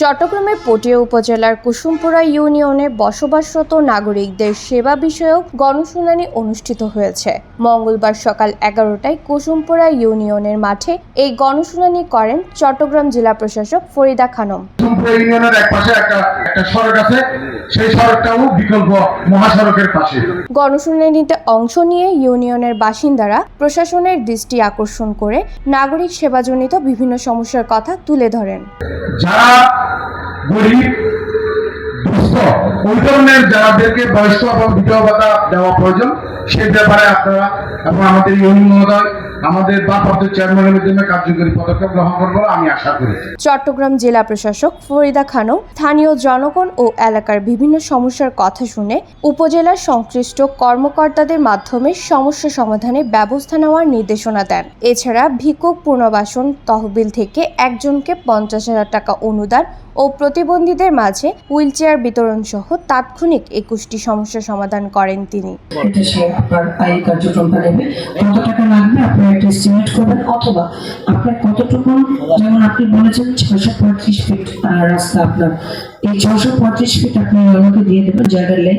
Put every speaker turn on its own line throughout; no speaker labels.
চট্টগ্রামের পটিয়া উপজেলার কুসুমপুরা ইউনিয়নে বসবাসরত নাগরিকদের সেবা বিষয়ক গণশুনানি অনুষ্ঠিত হয়েছে। মঙ্গলবার সকাল এগারোটায় কুসুমপুরা ইউনিয়নের মাঠে এই গণশুনানি করেন চট্টগ্রাম জেলা প্রশাসক ফরিদা খানম। গণশুনানিতে অংশ নিয়ে ইউনিয়নের বাসিন্দারা প্রশাসনের দৃষ্টি আকর্ষণ করে নাগরিক সেবাজনিত বিভিন্ন সমস্যার কথা তুলে ধরেন।
যারা গরিব দুস্থ ওই ধরনের যাদেরকে বয়স্ক এবং দেওয়া প্রয়োজন, সেই ব্যাপারে আপনারা এবং আমাদের ইউনিয়ন মহোদয়, আমাদের চেয়ারম্যানের কার্যকরী পদক্ষেপ গ্রহণ করব আমি আশা করি।
চট্টগ্রাম জেলা প্রশাসক ফরিদা খানম স্থানীয় জনগণ ও এলাকার বিভিন্ন সমস্যার কথা শুনে উপজেলার সংশ্লিষ্ট কর্মকর্তাদের মাধ্যমে সমস্যা সমাধানে ব্যবস্থা নেওয়ার নির্দেশনা দেন। এছাড়া ভিক্ষুক পুনর্বাসন তহবিল থেকে একজনকে পঞ্চাশ হাজার টাকা অনুদান ও প্রতিবন্ধীদের মাঝে হুইলচেয়ার বিতরণ সহ তাৎক্ষণিক একুশটি সমস্যা সমাধান করেন তিনি।
একটা অথবা আপনার কতটুকু, যেমন আপনি বলেছেন পঁয়ত্রিশ ফিট এই পঁয়ত্রিশ ফিট আপনি দিয়ে দেবেন লেন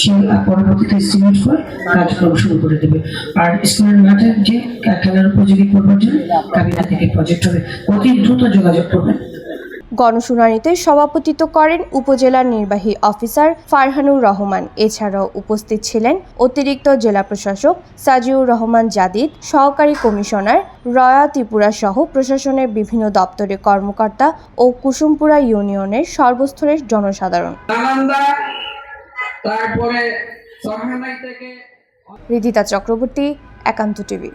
সে পরবর্তীতে এস্টিমেট করে কার্যক্রম শুরু করে দেবে। আর স্কুলের মাঠের যে খেলার উপযোগী করবার জন্য, কাবিনা থেকে প্রজেক্ট হবে। অতি দ্রুত যোগাযোগ করবেন।
গণশুনানিতে সভাপতিত্ব করেন উপজেলার নির্বাহী অফিসার ফারহানুর রহমান। এছাড়াও উপস্থিত ছিলেন অতিরিক্ত জেলা প্রশাসক সাজিউর রহমান জাদিদ সহকারী কমিশনার রয়া ত্রিপুরা সহ প্রশাসনের বিভিন্ন দপ্তরের কর্মকর্তা ও কুসুমপুরা ইউনিয়নের সর্বস্তরের জনসাধারণ।
তারপরে থেকে
রিদিতা চক্রবর্তী একান্ত টিভি।